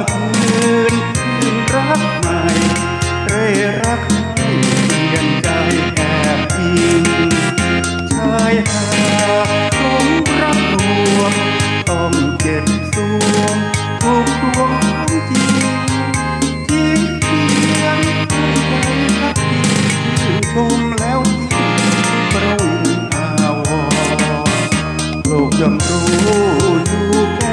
ามคืนรักใหม่เร่รักให้เปลี่ยนใจแอบอิงชายหาดลงรักรวมต้องเจ็บสวงถูกทวงทั้งจริงทิ้งเพียงให้ใจรักดีชมแล้วยิ่งปรุงอาวรโลกยังมรู้อยู่